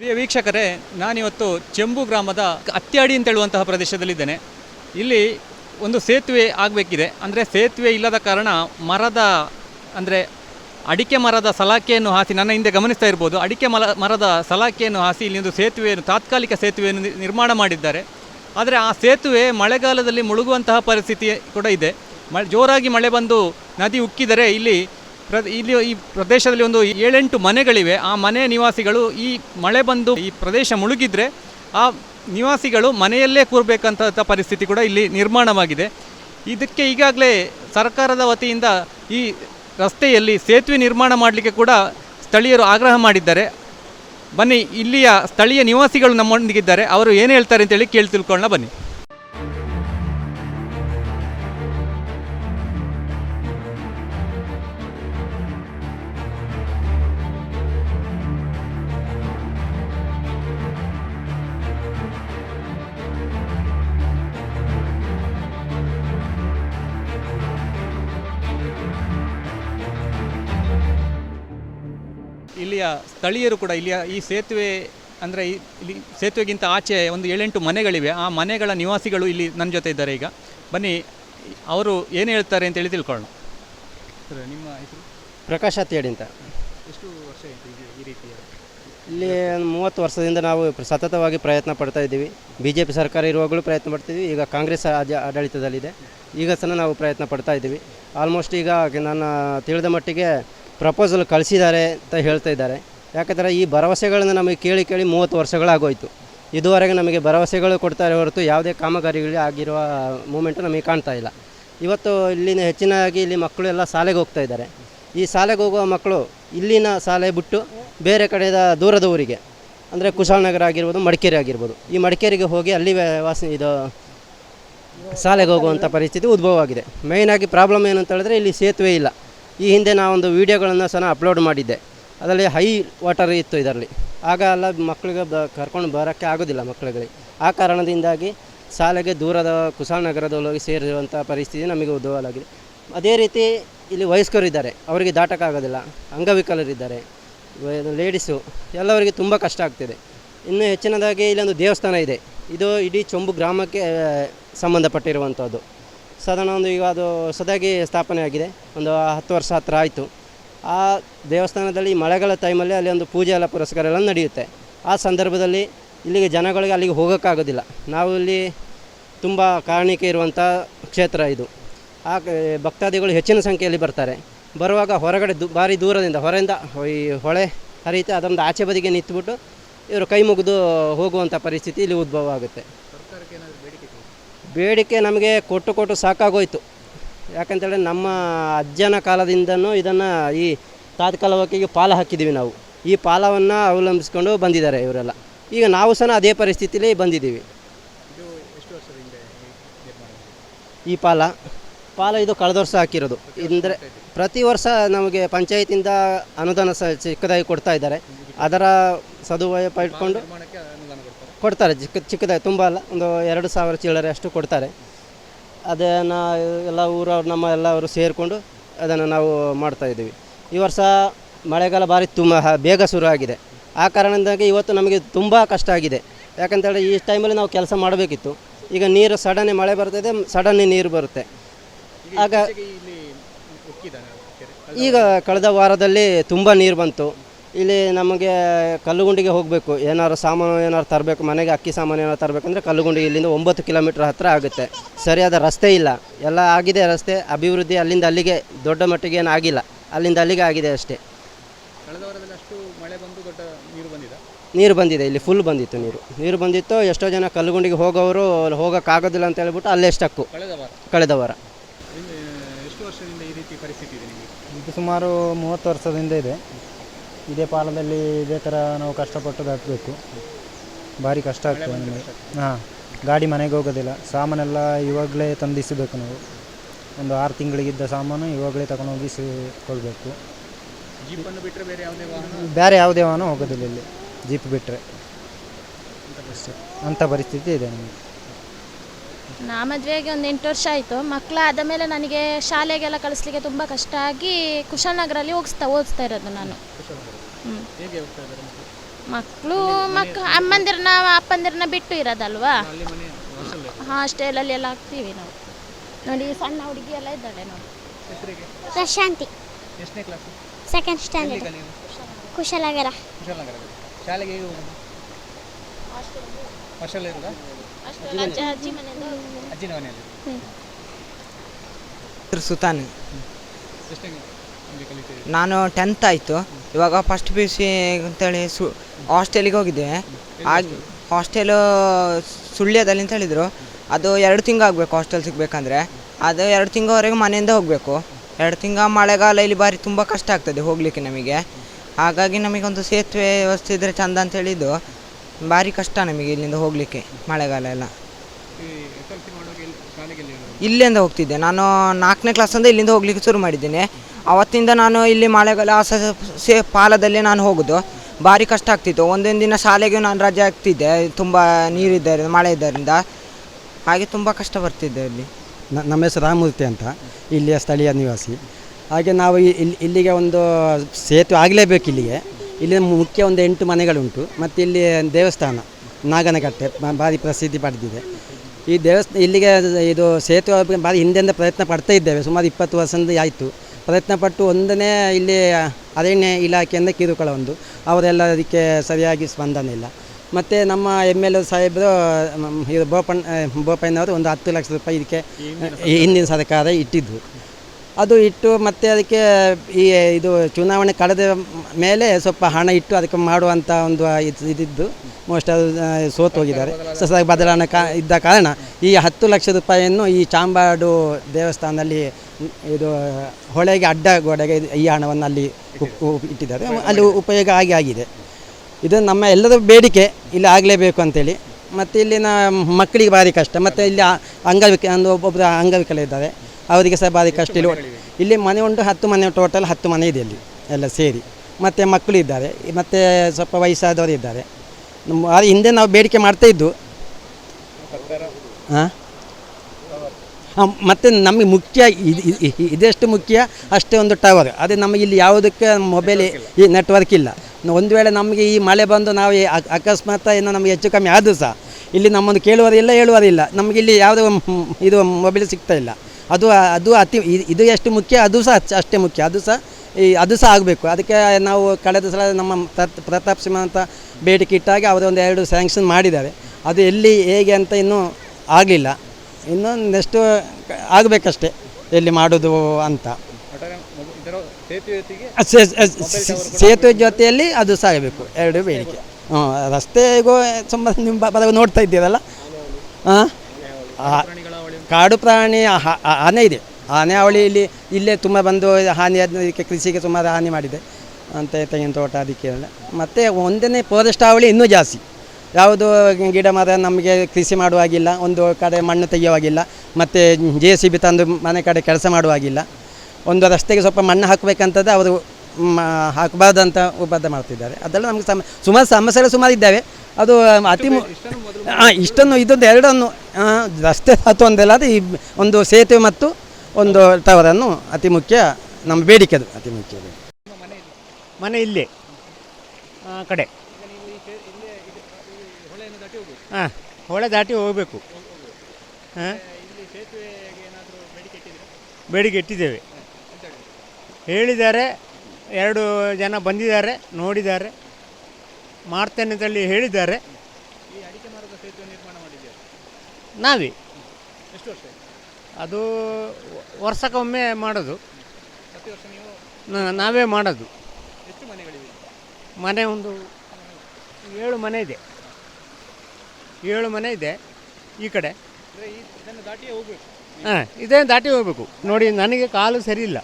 ವೀಕ್ಷಕರೇ, ನಾನಿವತ್ತು ಚೆಂಬು ಗ್ರಾಮದ ಅತ್ಯಾಡಿ ಅಂತ ಹೇಳುವಂತಹ ಪ್ರದೇಶದಲ್ಲಿದ್ದೇನೆ. ಇಲ್ಲಿ ಒಂದು ಸೇತುವೆ ಆಗಬೇಕಿದೆ. ಅಂದರೆ ಸೇತುವೆ ಇಲ್ಲದ ಕಾರಣ ಮರದ, ಅಂದರೆ ಅಡಿಕೆ ಮರದ ಸಲಾಕೆಯನ್ನು ಹಾಸಿ, ನನ್ನ ಹಿಂದೆ ಗಮನಿಸ್ತಾ ಇರ್ಬೋದು, ಅಡಿಕೆ ಮಲ, ಮರದ ಸಲಾಕೆಯನ್ನು ಹಾಸಿ ಇಲ್ಲಿ ಒಂದು ಸೇತುವೆಯನ್ನು, ತಾತ್ಕಾಲಿಕ ಸೇತುವೆಯನ್ನು ನಿರ್ಮಾಣ ಮಾಡಿದ್ದಾರೆ. ಆದರೆ ಆ ಸೇತುವೆ ಮಳೆಗಾಲದಲ್ಲಿ ಮುಳುಗುವಂತಹ ಪರಿಸ್ಥಿತಿ ಕೂಡ ಇದೆ. ಮ ಜೋರಾಗಿ ಮಳೆ ಬಂದು ನದಿ ಉಕ್ಕಿದರೆ ಇಲ್ಲಿ ಇಲ್ಲಿ ಈ ಪ್ರದೇಶದಲ್ಲಿ ಒಂದು ಏಳೆಂಟು ಮನೆಗಳಿವೆ. ಆ ಮನೆ ನಿವಾಸಿಗಳು ಈ ಮಳೆ ಬಂದು ಈ ಪ್ರದೇಶ ಮುಳುಗಿದ್ರೆ ಆ ನಿವಾಸಿಗಳು ಮನೆಯಲ್ಲೇ ಕೂರಬೇಕಂತ ಪರಿಸ್ಥಿತಿ ಕೂಡ ಇಲ್ಲಿ ನಿರ್ಮಾಣವಾಗಿದೆ. ಇದಕ್ಕೆ ಈಗಾಗಲೇ ಸರ್ಕಾರದ ವತಿಯಿಂದ ಈ ರಸ್ತೆಯಲ್ಲಿ ಸೇತುವೆ ನಿರ್ಮಾಣ ಮಾಡಲಿಕ್ಕೆ ಕೂಡ ಸ್ಥಳೀಯರು ಆಗ್ರಹ ಮಾಡಿದ್ದಾರೆ. ಬನ್ನಿ, ಇಲ್ಲಿಯ ಸ್ಥಳೀಯ ನಿವಾಸಿಗಳು ನಮ್ಮೊಂದಿಗಿದ್ದಾರೆ. ಅವರು ಏನು ಹೇಳ್ತಾರೆ ಅಂತೇಳಿ ಕೇಳಿ ತಿಳ್ಕೊಳ್ಳೋಣ ಬನ್ನಿ. ಇಲ್ಲಿಯ ಸ್ಥಳೀಯರು ಕೂಡ ಇಲ್ಲಿಯ ಈ ಸೇತುವೆ ಅಂದರೆ ಇಲ್ಲಿ ಸೇತುವೆಗಿಂತ ಆಚೆ ಒಂದು ಏಳೆಂಟು ಮನೆಗಳಿವೆ. ಆ ಮನೆಗಳ ನಿವಾಸಿಗಳು ಇಲ್ಲಿ ನನ್ನ ಜೊತೆ ಇದ್ದಾರೆ ಈಗ. ಬನ್ನಿ ಅವರು ಏನು ಹೇಳ್ತಾರೆ ಅಂತೇಳಿ ತಿಳ್ಕೊಳ್ಳೋಣ. ಸರ್ ನಿಮ್ಮ ಹೆಸರು? ಪ್ರಕಾಶ್ ಅತ್ತೇಡಿ ಅಂತ. ಎಷ್ಟು ವರ್ಷ ಆಯಿತು ಈ ರೀತಿಯ? ಇಲ್ಲಿ ಒಂದು ಮೂವತ್ತು ವರ್ಷದಿಂದ ನಾವು ಸತತವಾಗಿ ಪ್ರಯತ್ನ ಪಡ್ತಾ ಇದ್ದೀವಿ. ಬಿ ಜೆ ಪಿ ಸರ್ಕಾರ ಇರುವಾಗಲೂ ಪ್ರಯತ್ನ ಪಡ್ತೀವಿ ಈಗ ಕಾಂಗ್ರೆಸ್ ಆಡಳಿತದಲ್ಲಿದೆ. ಈಗ ಸಹ ನಾವು ಪ್ರಯತ್ನ ಪಡ್ತಾ ಇದ್ದೀವಿ. ಆಲ್ಮೋಸ್ಟ್ ಈಗ ನನ್ನ ತಿಳಿದ ಮಟ್ಟಿಗೆ ಪ್ರಪೋಸಲ್ ಕಳಿಸಿದ್ದಾರೆ ಅಂತ ಹೇಳ್ತಾ ಇದ್ದಾರೆ. ಯಾಕಂದರೆ ಈ ಭರವಸೆಗಳನ್ನು ನಮಗೆ ಕೇಳಿ ಕೇಳಿ ಮೂವತ್ತು ವರ್ಷಗಳಾಗೋಯಿತು. ಇದುವರೆಗೆ ನಮಗೆ ಭರವಸೆಗಳು ಕೊಡ್ತಾರೆ ಹೊರತು ಯಾವುದೇ ಕಾಮಗಾರಿಗಳು ಆಗಿರುವ ಮೂಮೆಂಟು ನಮಗೆ ಕಾಣ್ತಾ ಇಲ್ಲ. ಇವತ್ತು ಇಲ್ಲಿನ ಹೆಚ್ಚಿನಾಗಿ ಇಲ್ಲಿ ಮಕ್ಕಳು ಎಲ್ಲ ಶಾಲೆಗೆ ಹೋಗ್ತಾ ಇದ್ದಾರೆ. ಈ ಶಾಲೆಗೆ ಹೋಗುವ ಮಕ್ಕಳು ಇಲ್ಲಿನ ಶಾಲೆ ಬಿಟ್ಟು ಬೇರೆ ಕಡೆಯ ದೂರದ ಊರಿಗೆ, ಅಂದರೆ ಕುಶಾಲನಗರ ಆಗಿರ್ಬೋದು, ಮಡಿಕೇರಿ ಆಗಿರ್ಬೋದು. ಈ ಮಡಿಕೇರಿಗೆ ಹೋಗಿ ಅಲ್ಲಿ ವಾಸ ಇದು ಶಾಲೆಗೆ ಹೋಗುವಂಥ ಪರಿಸ್ಥಿತಿ ಉದ್ಭವವಾಗಿದೆ. ಮೇಯ್ನಾಗಿ ಪ್ರಾಬ್ಲಮ್ ಏನು ಅಂತ ಹೇಳಿದ್ರೆ ಇಲ್ಲಿ ಸೇತುವೆ ಇಲ್ಲ. ಈ ಹಿಂದೆ ನಾವೊಂದು ವೀಡಿಯೋಗಳನ್ನು ಸಹ ಅಪ್ಲೋಡ್ ಮಾಡಿದ್ದೆ. ಅದರಲ್ಲಿ ಹೈ ವಾಟರ್ ಇತ್ತು ಇದರಲ್ಲಿ. ಆಗ ಎಲ್ಲ ಮಕ್ಕಳಿಗೆ ಬ ಕರ್ಕೊಂಡು ಬರೋಕ್ಕೆ ಆಗೋದಿಲ್ಲ ಮಕ್ಕಳುಗಳಿಗೆ ಆ ಕಾರಣದಿಂದಾಗಿ ಶಾಲೆಗೆ ದೂರದ ಕುಶಾಲನಗರದಲ್ಲಿ ಹೋಗಿ ಸೇರಿರುವಂಥ ಪರಿಸ್ಥಿತಿ ನಮಗೆ ಉದ್ಭವವಾಗಿದೆ. ಅದೇ ರೀತಿ ಇಲ್ಲಿ ವಯಸ್ಕರಿದ್ದಾರೆ ಅವರಿಗೆ ದಾಟಕ್ಕಾಗೋದಿಲ್ಲ ಅಂಗವಿಕಲರಿದ್ದಾರೆ ಲೇಡೀಸು ಎಲ್ಲವರಿಗೆ ತುಂಬ ಕಷ್ಟ ಆಗ್ತಿದೆ. ಇನ್ನು ಹೆಚ್ಚಿನದಾಗಿ ಇಲ್ಲೊಂದು ದೇವಸ್ಥಾನ ಇದೆ. ಇದು ಇಡೀ ಚೊಂಬು ಗ್ರಾಮಕ್ಕೆ ಸಂಬಂಧಪಟ್ಟಿರುವಂಥದ್ದು. ಸಾಧಾರಣ ಒಂದು ಈಗ ಅದು ಹೊಸದಾಗಿ ಸ್ಥಾಪನೆ ಆಗಿದೆ. ಒಂದು ಹತ್ತು ವರ್ಷ ಹತ್ರ ಆಯಿತು. ಆ ದೇವಸ್ಥಾನದಲ್ಲಿ ಮಳೆಗಾಲ ಟೈಮಲ್ಲಿ ಅಲ್ಲಿ ಒಂದು ಪೂಜೆ ಎಲ್ಲ ಪುರಸ್ಕಾರ ಎಲ್ಲ ನಡೆಯುತ್ತೆ. ಆ ಸಂದರ್ಭದಲ್ಲಿ ಇಲ್ಲಿಗೆ ಜನಗಳಿಗೆ ಅಲ್ಲಿಗೆ ಹೋಗೋಕ್ಕಾಗೋದಿಲ್ಲ. ನಾವು ಇಲ್ಲಿ ತುಂಬ ಕಾರಣಿಕೆ ಇರುವಂಥ ಕ್ಷೇತ್ರ ಇದು. ಆ ಭಕ್ತಾದಿಗಳು ಹೆಚ್ಚಿನ ಸಂಖ್ಯೆಯಲ್ಲಿ ಬರ್ತಾರೆ. ಬರುವಾಗ ಹೊರಗಡೆ ದು, ಭಾರಿ ದೂರದಿಂದ, ಹೊರೆಯಿಂದ ಈ ಹೊಳೆ ಹರಿಯುತ್ತೆ. ಅದೊಂದು ಆಚೆ ಬದಿಗೆ ನಿಂತುಬಿಟ್ಟು ಇವರು ಕೈ ಮುಗಿದು ಹೋಗುವಂಥ ಪರಿಸ್ಥಿತಿ ಇಲ್ಲಿ ಉದ್ಭವ ಆಗುತ್ತೆ. ಬೇಡಿಕೆ ನಮಗೆ ಕೊಟ್ಟು ಕೊಟ್ಟು ಸಾಕಾಗೋಯಿತು. ಯಾಕಂತೇಳಿ ನಮ್ಮ ಅಜ್ಜನ ಕಾಲದಿಂದನೂ ಇದನ್ನು ಈ ತಾತ್ಕಾಲಿಕವಾಗಿ ಪಾಲ ಹಾಕಿದ್ದೀವಿ ನಾವು. ಈ ಪಾಲವನ್ನು ಅವಲಂಬಿಸ್ಕೊಂಡು ಬಂದಿದ್ದಾರೆ ಇವರೆಲ್ಲ. ಈಗ ನಾವು ಸಹ ಅದೇ ಪರಿಸ್ಥಿತಿಲಿ ಬಂದಿದ್ದೀವಿ. ಈ ಪಾಲ ಪಾಲ ಇದು ಕಳೆದ ವರ್ಷ ಹಾಕಿರೋದು. ಅಂದರೆ ಪ್ರತಿ ವರ್ಷ ನಮಗೆ ಪಂಚಾಯತಿಂದ ಅನುದಾನ ಸ ಚಿಕ್ಕದಾಗಿ ಕೊಡ್ತಾ ಇದ್ದಾರೆ. ಅದರ ಸದುಪಯೋಗ ಪಡ್ಕೊಂಡು ಕೊಡ್ತಾರೆ. ಚಿಕ್ಕ ಚಿಕ್ಕದಾಗಿ ತುಂಬ ಅಲ್ಲ ಒಂದು ಎರಡು ಸಾವಿರ ಚಿಲ್ಲರೆ ಅಷ್ಟು ಕೊಡ್ತಾರೆ. ಅದನ್ನು ಎಲ್ಲ ಊರವ್ರು ನಮ್ಮ ಎಲ್ಲವರು ಸೇರಿಕೊಂಡು ಅದನ್ನು ನಾವು ಮಾಡ್ತಾ ಇದ್ದೀವಿ. ಈ ವರ್ಷ ಮಳೆಗಾಲ ಭಾರಿ ತುಂಬ ಬೇಗ ಶುರು ಆಗಿದೆ. ಆ ಕಾರಣದಿಂದಾಗಿ ಇವತ್ತು ನಮಗೆ ತುಂಬ ಕಷ್ಟ ಆಗಿದೆ. ಯಾಕಂತೇಳಿ ಈ ಟೈಮಲ್ಲಿ ನಾವು ಕೆಲಸ ಮಾಡಬೇಕಿತ್ತು. ಈಗ ನೀರು ಸಡನ್ನೇ ಮಳೆ ಬರ್ತದೆ ಸಡನ್ನೇ ನೀರು ಬರುತ್ತೆ. ಆಗ ಈಗ ಕಳೆದ ವಾರದಲ್ಲಿ ತುಂಬ ನೀರು ಬಂತು. ಇಲ್ಲಿ ನಮಗೆ ಕಲ್ಲುಗುಂಡಿಗೆ ಹೋಗಬೇಕು. ಏನಾದ್ರು ಸಾಮಾನು ಏನಾದ್ರು ತರಬೇಕು ಮನೆಗೆ ಅಕ್ಕಿ ಸಾಮಾನು ಏನಾದ್ರು ತರಬೇಕಂದ್ರೆ ಕಲ್ಲುಗುಂಡಿ ಇಲ್ಲಿಂದ ಒಂಬತ್ತು ಕಿಲೋಮೀಟ್ರ್ ಹತ್ತಿರ ಆಗುತ್ತೆ. ಸರಿಯಾದ ರಸ್ತೆ ಇಲ್ಲ. ಎಲ್ಲ ಆಗಿದೆ ರಸ್ತೆ ಅಭಿವೃದ್ಧಿ ಅಲ್ಲಿಂದ ಅಲ್ಲಿಗೆ ದೊಡ್ಡ ಮಟ್ಟಿಗೆ ಏನು ಆಗಿಲ್ಲ. ಅಲ್ಲಿಂದ ಅಲ್ಲಿಗೆ ಆಗಿದೆ ಅಷ್ಟೇ. ಕಳೆದ ವಾರದಲ್ಲಿ ಅಷ್ಟು ಮಳೆ ಬಂದು ದೊಡ್ಡ ನೀರು ಬಂದಿದೆ? ನೀರು ಬಂದಿದೆ ಇಲ್ಲಿ ಫುಲ್ ಬಂದಿತ್ತು ನೀರು. ನೀರು ಬಂದಿತ್ತು ಎಷ್ಟೋ ಜನ ಕಲ್ಲುಗುಂಡಿಗೆ ಹೋಗೋರು ಹೋಗೋಕ್ಕಾಗೋದಿಲ್ಲ ಅಂತ ಹೇಳ್ಬಿಟ್ಟು ಅಲ್ಲೇ ಸ್ಟಕ್ಕು ಕಳೆದ ವಾರ? ಕಳೆದ ವಾರ. ಎಷ್ಟು ವರ್ಷದಿಂದ ಈ ರೀತಿ ಪರಿಸ್ಥಿತಿ ಇದೆ ನಿಮಗೆ? ಇದು ಸುಮಾರು ಮೂವತ್ತು ವರ್ಷದಿಂದ ಇದೆ. ಇದೇ ಪಾಲದಲ್ಲಿ ಇದೇ ಥರ ನಾವು ಕಷ್ಟಪಟ್ಟು ದಾಟಬೇಕು ಭಾರಿ ಕಷ್ಟ ಆಗ್ತದೆ ನಮಗೆ. ಹಾಂ ಗಾಡಿ ಮನೆಗೆ ಹೋಗೋದಿಲ್ಲ. ಸಾಮಾನೆಲ್ಲ ಇವಾಗಲೇ ತಂದಿಸಬೇಕು ನಾವು. ಒಂದು ಆರು ತಿಂಗಳಿಗಿದ್ದ ಸಾಮಾನು ಇವಾಗಲೇ ತಗೊಂಡೋಗಿ ಕೊಡಬೇಕು. ಜೀಪನ್ನು ಬಿಟ್ಟರೆ ಬೇರೆ ಯಾವುದೇ ವಾಹನ? ಬೇರೆ ಯಾವುದೇ ವಾಹನ ಹೋಗೋದಿಲ್ಲ ಇಲ್ಲಿ. ಜೀಪ್ ಬಿಟ್ಟರೆ ಅಂಥ ಪರಿಸ್ಥಿತಿ ಇದೆ ನಮಗೆ. ನಾ ಮದುವೆಗೆ ಒಂದು ಎಂಟು ವರ್ಷ ಆಯಿತು. ಮಕ್ಕಳಾದ ಮೇಲೆ ನನಗೆ ಶಾಲೆಗೆಲ್ಲ ಕಳಿಸ್ಲಿಕ್ಕೆ ತುಂಬ ಕಷ್ಟ ಆಗಿ ಕುಶಾಲನಗರಲ್ಲಿ ಹೋಗಿಸ್ತಾ ಓದಿಸ್ತಾ ಇರೋದು ನಾನು. ಹ್ಞೂ ಹೇಗೆ ಹೋಗ್ತಾ ಇದ್ದಾರೆ ಮಕ್ಕಳು ಮಕ್ಕ ಮಕ್ ಅಮ್ಮಂದಿರನ್ನ ಅಪ್ಪಂದಿರನ್ನ ಬಿಟ್ಟು ಇರೋದಲ್ವಾ? ಹಾಸ್ಟೆಲಲ್ಲಿ ಎಲ್ಲ ಹಾಕ್ತೀವಿ ನಾವು. ನೋಡಿ ಸಣ್ಣ ಹುಡುಗಿ ಎಲ್ಲ ಇದ್ದಾಳೆ ನೋಡಿ. ಪ್ರಶಾಂತಿ. ಸೆಕೆಂಡ್ ಸ್ಟ್ಯಾಂಡರ್ಡ್ ಹೋಗೋದು ಕುಶಲನಗರ. ಹಾಸ್ಟೆಲ್ ಶಾಲೆಗೆ ಅಜ್ಜಿನ ಮನೆಯಲ್ಲಿ. ಸುತಾನ್. ನಾನು ಟೆಂತ್ ಆಯಿತು. ಇವಾಗ ಫಸ್ಟ್ ಪಿ ಯು ಸಿ ಅಂತೇಳಿ ಸು ಹಾಸ್ಟೆಲಿಗೆ ಹೋಗಿದ್ದೆ. ಆಗ ಹಾಸ್ಟೆಲು ಸುಳ್ಯದಲ್ಲಿ ಅಂತ ಹೇಳಿದರು. ಅದು ಎರಡು ತಿಂಗಳು ಆಗಬೇಕು ಹಾಸ್ಟೆಲ್ ಸಿಗಬೇಕಂದ್ರೆ. ಅದು ಎರಡು ತಿಂಗಳವರೆಗೆ ಮನೆಯಿಂದ ಹೋಗಬೇಕು. ಎರಡು ತಿಂಗ ಮಳೆಗಾಲ ಇಲ್ಲಿ ಬಾರಿ ತುಂಬ ಕಷ್ಟ ಆಗ್ತದೆ ಹೋಗಲಿಕ್ಕೆ ನಮಗೆ. ಹಾಗಾಗಿ ನಮಗೊಂದು ಸೇತುವೆ ವ್ಯವಸ್ಥೆ ಇದ್ದರೆ ಚಂದ ಅಂತ ಹೇಳಿದ್ದು. ಭಾರಿ ಕಷ್ಟ ನಮಗೆ ಇಲ್ಲಿಂದ ಹೋಗಲಿಕ್ಕೆ ಮಳೆಗಾಲ ಎಲ್ಲ. ಇಲ್ಲಿಂದ ಹೋಗ್ತಿದ್ದೆ. ನಾನು ನಾಲ್ಕನೇ ಕ್ಲಾಸಿಂದ ಇಲ್ಲಿಂದ ಹೋಗ್ಲಿಕ್ಕೆ ಶುರು ಮಾಡಿದ್ದೇನೆ. ಅವತ್ತಿಂದ ನಾನು ಇಲ್ಲಿ ಮಳೆಗಾಲ ಸ ಸೇ ಪಾಲದಲ್ಲಿ ನಾನು ಹೋಗೋದು. ಭಾರಿ ಕಷ್ಟ ಆಗ್ತಿತ್ತು. ಒಂದೊಂದು ದಿನ ಶಾಲೆಗೆ ನಾನು ರಜೆ ಆಗ್ತಿದ್ದೆ ತುಂಬ ನೀರಿದ್ದರಿಂದ ಮಳೆ ಇದ್ದರಿಂದ ಹಾಗೆ ತುಂಬ ಕಷ್ಟ ಬರ್ತಿದ್ದೆ ಇಲ್ಲಿ ನಮ್ಮ ಹೆಸರು ರಾಮಮೂರ್ತಿ ಅಂತ. ಇಲ್ಲಿಯ ಸ್ಥಳೀಯ ನಿವಾಸಿ. ಹಾಗೆ ನಾವು ಇಲ್ಲಿ ಇಲ್ಲಿಗೆ ಒಂದು ಸೇತುವೆ ಆಗಲೇಬೇಕು ಇಲ್ಲಿಗೆ. ಇಲ್ಲಿ ಮುಖ್ಯ ಒಂದು ಎಂಟು ಮನೆಗಳುಂಟು ಮತ್ತು ಇಲ್ಲಿ ದೇವಸ್ಥಾನ ನಾಗನಕಟ್ಟೆ ಭಾರಿ ಪ್ರಸಿದ್ಧಿ ಪಡೆದಿದೆ. ಈ ದೇವಸ್ಥಾನ ಇಲ್ಲಿಗೆ ಇದು ಸೇತುವೆ ಭಾರಿ ಹಿಂದೆಂದ ಪ್ರಯತ್ನ ಪಡ್ತಾ ಇದ್ದೇವೆ ಸುಮಾರು ಇಪ್ಪತ್ತು ವರ್ಷದಿಂದ ಆಯಿತು. ಪ್ರಯತ್ನ ಪಟ್ಟು ಒಂದನೇ ಇಲ್ಲಿ ಅರಣ್ಯ ಇಲಾಖೆಯಿಂದ ಕಿರುಕುಳ ಒಂದು. ಅವರೆಲ್ಲ ಅದಕ್ಕೆ ಸರಿಯಾಗಿ ಸ್ಪಂದನೆ ಇಲ್ಲ. ಮತ್ತು ನಮ್ಮ ಎಂ ಎಲ್ ಎ ಸಾಹೇಬರು ಇದು ಬೋಪಣ್ಣ ಬೋಪಯ್ಯನವರು ಒಂದು ಹತ್ತು ಲಕ್ಷ ರೂಪಾಯಿ ಇದಕ್ಕೆ ಹಿಂದಿನ ಸರ್ಕಾರ ಇಟ್ಟಿದ್ದು. ಅದು ಇಟ್ಟು ಮತ್ತೆ ಅದಕ್ಕೆ ಈ, ಇದು ಚುನಾವಣೆ ಕಳೆದ ಮೇಲೆ ಸ್ವಲ್ಪ ಹಣ ಇಟ್ಟು ಅದಕ್ಕೆ ಮಾಡುವಂಥ ಒಂದು ಇದು, ಇದಿದ್ದು. ಮೋಸ್ಟ್ ಅದು ಸೋತು ಹೋಗಿದ್ದಾರೆ. ಸಸ ಬದಲಾವಣೆ ಕಾ, ಇದ್ದ ಕಾರಣ ಈ ಹತ್ತು ಲಕ್ಷ ರೂಪಾಯಿಯನ್ನು ಈ ಚಾಂಬಾಡು ದೇವಸ್ಥಾನದಲ್ಲಿ ಇದು ಹೊಳೆಗೆ ಅಡ್ಡ ಗೋಡೆಗೆ ಈ ಹಣವನ್ನು ಅಲ್ಲಿ ಇಟ್ಟಿದ್ದಾರೆ. ಅಲ್ಲಿ ಉಪಯೋಗ ಆಗಿ ಆಗಿದೆ. ಇದು ನಮ್ಮ ಎಲ್ಲದ ಬೇಡಿಕೆ ಇಲ್ಲಿ ಆಗಲೇಬೇಕು ಅಂತೇಳಿ. ಮತ್ತು ಇಲ್ಲಿನ ಮಕ್ಕಳಿಗೆ ಭಾರಿ ಕಷ್ಟ. ಮತ್ತು ಇಲ್ಲಿ ಅಂಗವಿಕ ಒಬ್ಬೊಬ್ಬರು ಅಂಗವಿಕಲ ಇದ್ದಾರೆ. ಅವರಿಗೆ ಸಹ ಭಾರಿ ಕಷ್ಟ ಇಲ್ಲಿ? ಇಲ್ಲಿ ಮನೆ ಉಂಟು ಹತ್ತು ಮನೆ ಟೋಟಲ್ ಹತ್ತು ಮನೆ ಇದೆ ಇಲ್ಲಿ. ಎಲ್ಲ ಸೇರಿ. ಮತ್ತು ಮಕ್ಕಳು ಇದ್ದಾರೆ. ಮತ್ತು ಸ್ವಲ್ಪ ವಯಸ್ಸಾದವರು ಇದ್ದಾರೆ. ನಮ್ಮ ಅದು ಹಿಂದೆ ನಾವು ಬೇಡಿಕೆ ಮಾಡ್ತಾ ಇದ್ದು. ಹಾಂ ಹಾಂ ಮತ್ತು ನಮಗೆ ಮುಖ್ಯ ಇದು- ಇದು- ಇದು- ಇದೆಷ್ಟು ಮುಖ್ಯ? ಅಷ್ಟೇ ಒಂದು ಟವರ್ ಅದೇ ನಮಗೆ ಇಲ್ಲಿ ಯಾವುದಕ್ಕೆ ಮೊಬೈಲ್ ಈ ನೆಟ್ವರ್ಕ್ ಇಲ್ಲ. ಒಂದು ವೇಳೆ ನಮಗೆ ಈ ಮಳೆ ಬಂದು ನಾವು ಅಕಸ್ಮಾತ್ ಏನೋ ನಮಗೆ ಹೆಚ್ಚು ಕಮ್ಮಿ ಆದರೂ ಸಹ ಇಲ್ಲಿ ನಮ್ಮನ್ನು ಕೇಳುವರಿಲ್ಲ ಹೇಳುವರಿಲ್ಲ ನಮಗಿಲ್ಲಿ ಇಲ್ಲಿ ಯಾವುದೋ ಇದು ಮೊಬೈಲ್ ಸಿಗ್ತಾ ಇಲ್ಲ. ಅದು ಅದು ಅತಿ, ಇದು- ಎಷ್ಟು ಮುಖ್ಯ, ಅದು ಸಹ ಅಷ್ಟೇ ಮುಖ್ಯ. ಅದು ಸಹ ಈ, ಅದು ಸಹ ಆಗಬೇಕು. ಅದಕ್ಕೆ ನಾವು ಕಳೆದ ಸಲ ನಮ್ಮ ಪ್ರತ್- ಪ್ರತಾಪ್ ಸಿಂಹ ಅಂತ ಬೇಡಿಕೆ ಇಟ್ಟಾಗ ಅವರೊಂದು ಎರಡು ಸ್ಯಾಂಕ್ಷನ್ ಮಾಡಿದ್ದಾರೆ. ಅದು ಎಲ್ಲಿ, ಹೇಗೆ ಅಂತ ಇನ್ನೂ ಆಗಲಿಲ್ಲ. ಇನ್ನು ನೆಕ್ಸ್ಟು ಆಗಬೇಕಷ್ಟೇ, ಎಲ್ಲಿ ಮಾಡೋದು ಅಂತ. ಸೇತುವೆ ಜೊತೆಯಲ್ಲಿ ಅದು ಸಹ ಆಗಬೇಕು. ಎರಡು ಬೇಡಿಕೆ. ಹ್ಞೂ ರಸ್ತೆಗೂ, ಸಂಬಂಧ, ನಿಮ್ಮ ಪದ ನೋಡ್ತಾ ಇದ್ದೀರಲ್ಲ? ಹಾಂ? ಕಾಡು ಪ್ರಾಣಿ ಆನೆ ಇದೆ. ಆನೆ ಅವಳಿ ಇಲ್ಲಿ ಇಲ್ಲೇ ತುಂಬ ಬಂದು ಹಾನಿ ಅದಕ್ಕೆ ಕೃಷಿಗೆ ಸುಮಾರು ಹಾನಿ ಮಾಡಿದೆ. ಅಂತ ತೆಂಗಿನ ತೋಟ ಅದಕ್ಕೆ ಮತ್ತು ಒಂದನೇ ಫಾರೆಸ್ಟ್ ಅವಳಿ ಇನ್ನೂ ಜಾಸ್ತಿ. ಯಾವುದು ಗಿಡ ಮರ ನಮಗೆ ಕೃಷಿ ಮಾಡುವಾಗಿಲ್ಲ, ಒಂದು ಕಡೆ ಮಣ್ಣು ತೆಗೆಯುವಾಗಿಲ್ಲ, ಮತ್ತು ಜೆ ಸಿ ಬಿ ತಂದು ಮನೆ ಕಡೆ ಕೆಲಸ ಮಾಡುವಾಗಿಲ್ಲ. ಒಂದು ರಸ್ತೆಗೆ ಸ್ವಲ್ಪ ಮಣ್ಣು ಹಾಕಬೇಕಂತದ್ದು ಅವರು ಹಾಕಬಾರ್ದಂತ ಒಪ್ಪಂದ ಮಾಡ್ತಿದ್ದಾರೆ. ಅದೆಲ್ಲ ನಮಗೆ ಸಮ, ಸುಮಾರು ಸಮಸ್ಯೆಗಳು ಸುಮಾರು ಇದ್ದಾವೆ. ಅದು ಅತಿ ಹಾಂ ಇಷ್ಟನ್ನು, ಇದೊಂದು ಎರಡನ್ನು ರಸ್ತೆ ಅಥವಾ ಒಂದೆಲ್ಲ, ಅದು ಈ ಒಂದು ಸೇತುವೆ ಮತ್ತು ಒಂದು ಟವರನ್ನು ಅತಿ ಮುಖ್ಯ, ನಮ್ಮ ಬೇಡಿಕೆ ಅದು, ಅತಿ ಮುಖ್ಯ ಮನೆ ಇಲ್ಲಿ ಕಡೆ. ಹಾಂ ಹೊಳೆ ದಾಟಿ ಹೋಗಬೇಕು. ಹಾಂ ಬೇಡಿಕೆ ಇಟ್ಟಿದ್ದೇವೆ. ಹೇಳಿದ್ದಾರೆ ಎರಡು ಜನ ಬಂದಿದ್ದಾರೆ ನೋಡಿದ್ದಾರೆ. ಮಾಡ್ತೇನೆ ಅಂತೇಳಿ ಹೇಳಿದ್ದಾರೆ ನಾವೇ. ಅದು ವರ್ಷಕ್ಕೊಮ್ಮೆ ಮಾಡೋದು. ನಾ- ನಾವೇ ಮಾಡೋದು. ಮನೆ ಒಂದು ಏಳು ಮನೆ ಇದೆ. ಏಳು ಮನೆ ಇದೆ ಈ ಕಡೆ. ಹಾಂ ಇದೇ ದಾಟಿ ಹೋಗ್ಬೇಕು. ನೋಡಿ ನನಗೆ ಕಾಲು ಸರಿ ಇಲ್ಲ.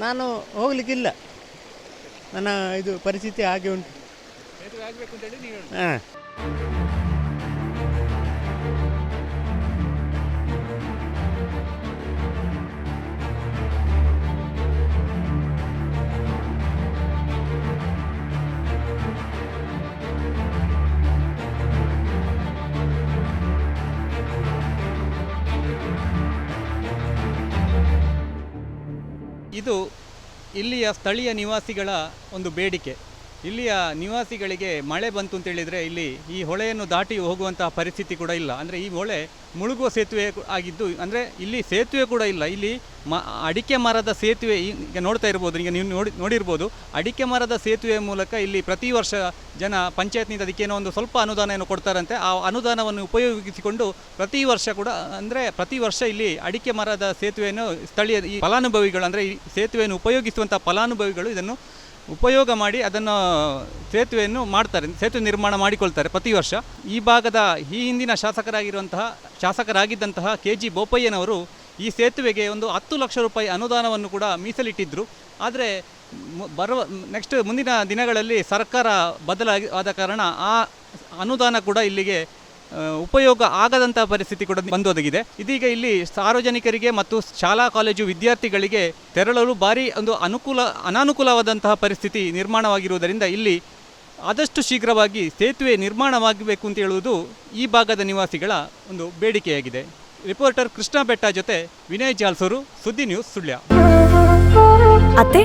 ನಾನು ಹೋಗ್ಲಿಕ್ಕಿಲ್ಲ. ನನ್ನ ಇದು ಪರಿಸ್ಥಿತಿ ಹಾಗೆ ಉಂಟು. ಹಾಂ. ಇದು ಇಲ್ಲಿಯ ಸ್ಥಳೀಯ ನಿವಾಸಿಗಳ ಒಂದು ಬೇಡಿಕೆ. ಇಲ್ಲಿಯ ನಿವಾಸಿಗಳಿಗೆ ಮಳೆ ಬಂತು ಅಂತ ಹೇಳಿದರೆ ಇಲ್ಲಿ ಈ ಹೊಳೆಯನ್ನು ದಾಟಿ ಹೋಗುವಂತಹ ಪರಿಸ್ಥಿತಿ ಕೂಡ ಇಲ್ಲ. ಅಂದರೆ ಈ ಹೊಳೆ ಮುಳುಗುವ ಸೇತುವೆ ಆಗಿದ್ದು, ಅಂದರೆ ಇಲ್ಲಿ ಸೇತುವೆ ಕೂಡ ಇಲ್ಲ. ಇಲ್ಲಿ ಮ, ಅಡಿಕೆ ಮರದ ಸೇತುವೆ ಈಗ ನೋಡ್ತಾ ಇರ್ಬೋದು, ಈಗ ನೀವು ನೋಡಿ, ನೋಡಿರ್ಬೋದು, ಅಡಿಕೆ ಮರದ ಸೇತುವೆ ಮೂಲಕ ಇಲ್ಲಿ ಪ್ರತಿ ವರ್ಷ ಜನ ಪಂಚಾಯತ್ನಿಂದ ಅದಕ್ಕೇನೋ ಒಂದು ಸ್ವಲ್ಪ ಅನುದಾನವನ್ನು ಕೊಡ್ತಾರಂತೆ, ಆ ಅನುದಾನವನ್ನು ಉಪಯೋಗಿಸಿಕೊಂಡು ಪ್ರತಿ ವರ್ಷ ಕೂಡ, ಅಂದರೆ ಪ್ರತಿ ವರ್ಷ ಇಲ್ಲಿ ಅಡಿಕೆ ಮರದ ಸೇತುವೆಯನ್ನು ಸ್ಥಳೀಯ ಈ ಫಲಾನುಭವಿಗಳು, ಅಂದರೆ ಈ ಸೇತುವೆಯನ್ನು ಉಪಯೋಗಿಸುವಂಥ ಫಲಾನುಭವಿಗಳು ಇದನ್ನು ಉಪಯೋಗ ಮಾಡಿ ಅದನ್ನು ಸೇತುವೆಯನ್ನು ಮಾಡ್ತಾರೆ, ಸೇತುವೆ ನಿರ್ಮಾಣ ಮಾಡಿಕೊಳ್ತಾರೆ ಪ್ರತಿ ವರ್ಷ. ಈ ಭಾಗದ ಈ ಹಿಂದಿನ ಶಾಸಕರಾಗಿರುವಂತಹ, ಶಾಸಕರಾಗಿದ್ದಂತಹ ಕೆ ಜಿ ಬೋಪಯ್ಯನವರು ಈ ಸೇತುವೆಗೆ ಒಂದು ಹತ್ತು ಲಕ್ಷ ರೂಪಾಯಿ ಅನುದಾನವನ್ನು ಕೂಡ ಮೀಸಲಿಟ್ಟಿದ್ದರು ಆದರೆ ಬರುವ ನೆಕ್ಸ್ಟ್ ಮುಂದಿನ ದಿನಗಳಲ್ಲಿ ಸರ್ಕಾರ ಬದಲಾಗಿ ಆದ ಕಾರಣ ಆ ಅನುದಾನ ಕೂಡ ಇಲ್ಲಿಗೆ ಉಪಯೋಗ ಆಗದಂಥ ಪರಿಸ್ಥಿತಿ ಕೂಡ ಬಂದೊದಗಿದೆ. ಇದೀಗ ಇಲ್ಲಿ ಸಾರ್ವಜನಿಕರಿಗೆ ಮತ್ತು ಶಾಲಾ ಕಾಲೇಜು ವಿದ್ಯಾರ್ಥಿಗಳಿಗೆ ತೆರಳಲು ಭಾರಿ ಒಂದು ಅನುಕೂಲ, ಅನಾನುಕೂಲವಾದಂತಹ ಪರಿಸ್ಥಿತಿ ನಿರ್ಮಾಣವಾಗಿರುವುದರಿಂದ ಇಲ್ಲಿ ಆದಷ್ಟು ಶೀಘ್ರವಾಗಿ ಸೇತುವೆ ನಿರ್ಮಾಣವಾಗಬೇಕು ಅಂತ ಹೇಳುವುದು ಈ ಭಾಗದ ನಿವಾಸಿಗಳ ಒಂದು ಬೇಡಿಕೆಯಾಗಿದೆ. ರಿಪೋರ್ಟರ್ ಕೃಷ್ಣ ಬೆಟ್ಟ ಜೊತೆ ವಿನಯ್ ಜಾಲ್ಸೂರು, ಸುದ್ದಿ ನ್ಯೂಸ್ ಸುಳ್ಯ. ಅತ್ತೆ,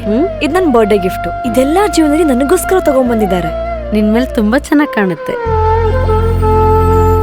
ಇದು ನನ್ನ ಬರ್ಡೇ ಗಿಫ್ಟ್ ಇದೆಲ್ಲ ಜೀವನದಲ್ಲಿ ನನಗೋಸ್ಕರ ತಗೊಂಡ್ಬಂದಿದ್ದಾರೆ ನಿನ್ ಮೇಲೆ ತುಂಬಾ ಚೆನ್ನಾಗಿ ಕಾಣುತ್ತೆ.